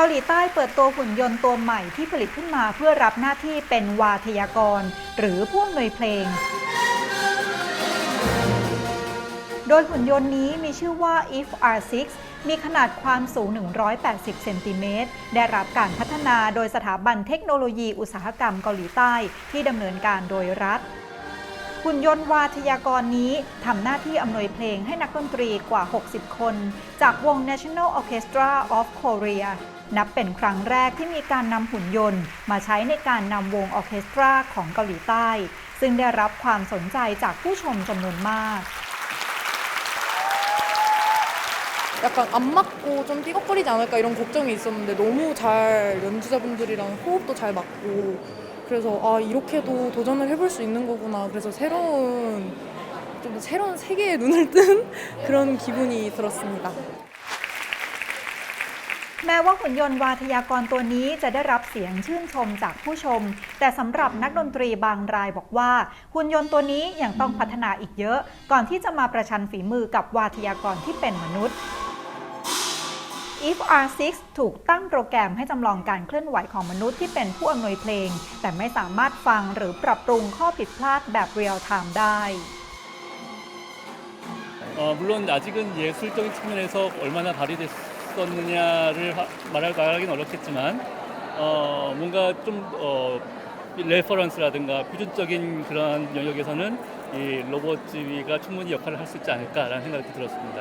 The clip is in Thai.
เกาหลีใต้เปิดตัวหุ่นยนต์ตัวใหม่ที่ผลิตขึ้นมาเพื่อรับหน้าที่เป็นวาทยากร หรือผู้อำนวยเพลง โดยหุ่นยนต์นี้มีชื่อว่า if R6 มีขนาดความสูง 180 เซนติเมตร ได้รับการพัฒนาโดยสถาบันเทคโนโลยีอุตสาหกรรมเกาหลีใต้ที่ดำเนินการโดยรัฐ หุ่นยนต์วาทยากรนี้ทำหน้าที่อำนวยเพลงให้นักดนตรีกว่า 60 คน จากวง National Orchestra of Korea นับเป็นครั้งแรกที่มีการนำหุ่นยนต์ มาใช้ในการนำวงออร์เคสตราของเกาหลีใต้ ซึ่งได้รับความสนใจจากผู้ชมจำนวนมาก 약간 안 맞고 좀 삐걱거리지 않을까 이런 걱정이 있었는데 너무 잘 연주자분들이랑 호흡도 잘 맞고 그래서 아 이렇게도 도전을 해볼 수 있는 거구나 그래서 새로운 좀 새로운 세계에 눈을 뜬 그런 기분이 들었습니다. แม้ว่าหุ่นยนต์วาทยากรตัวนี้จะได้รับเสียงชื่นชมจากผู้ชม แต่สำหรับนักดนตรีบางรายบอกว่า หุ่นยนต์ตัวนี้ยังต้องพัฒนาอีกเยอะ ก่อนที่จะมาประชันฝีมือกับวาทยากรที่เป็นมนุษย์ If R6 ถูกตั้งโปรแกรมให้จำลองการเคลื่อนไหวของมนุษย์ที่เป็นผู้อำนวยเพลง แต่ไม่สามารถฟังหรือปรับปรุงข้อผิดพลาดแบบเรียลไทม์ได้ 어, 물론 아직은 예술적인 측면에서 얼마나 발휘됐었느냐를 하- 말할, 말하기는 어렵겠지만 어, 뭔가 좀 어, 레퍼런스라든가 표준적인 그런 영역에서는 이 로봇 지휘가 충분히 역할을 할 수 있지 않을까라는 생각이 들었습니다.